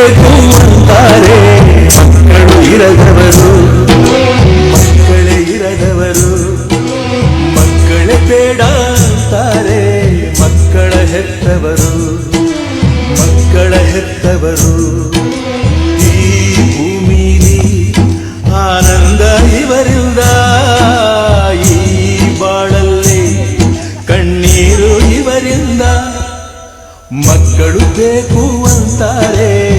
ಬೇಕು ಅಂತಾರೆ ಮಕ್ಕಳು ಇರದವರು, ಮಕ್ಕಳೇ ಇರದವರು. ಮಕ್ಕಳೇ ಅಂತಾರೆ, ಮಕ್ಕಳ ಹೆತ್ತವರು. ಮಕ್ಕಳ ಹೆತ್ತವರು. ಈ ಭೂಮಿಲಿ ಆನಂದ ಇವರಿಂದ. ಈ ಬಾಳಲ್ಲಿ ಕಣ್ಣೀರು ಇವರಿಂದ. ಮಕ್ಕಳು ಬೇಕು ಅಂತಾರೆ.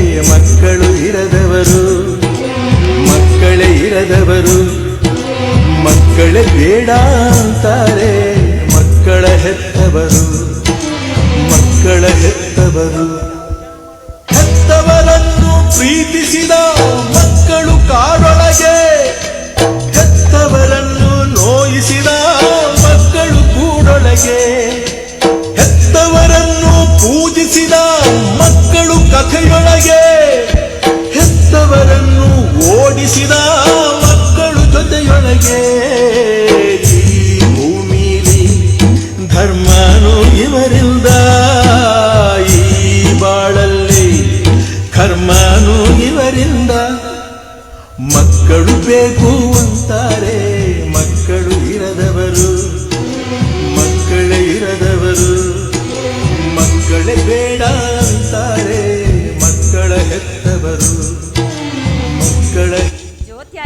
ಇರದವರು ಮಕ್ಕಳೇ ಬೇಡ ಅಂತಾರೆ, ಮಕ್ಕಳ ಹೆತ್ತವರು ಮಕ್ಕಳ ಹೆತ್ತವರು. ಹೆತ್ತವರನ್ನು ಪ್ರೀತಿಸಿದ ಮಕ್ಕಳು ಕಾಡೊಳಗೆ ಹೆತ್ತವರನ್ನು ನೋಯಿಸಿದ ಮಕ್ಕಳು ಕೂಡೊಳಗೆ. ಹೆತ್ತವರನ್ನು ಪೂಜಿಸಿದ ಮಕ್ಕಳು ಕಥೆಯೊಳಗೆ, ಹೆತ್ತವರನ್ನು ಓಡಿಸಿದ ಭೂಮಿಲಿ ಧರ್ಮನು ಇವರಿಂದ ಈ ಬಾಳಲ್ಲಿ ಕರ್ಮನು ಇವರಿಂದ ಮಕ್ಕಳು ಬೇಕು ಅಂತಾರೆ. ಮಕ್ಕಳು ಇರದವರು, ಮಕ್ಕಳೇ ಇರದವರು, ಮಕ್ಕಳೇ ಬೇಡ ಅಂತಾರೆ. ಮಕ್ಕಳ ಹೆತ್ತವರು, ಮಕ್ಕಳ ಜ್ಯೋತಿ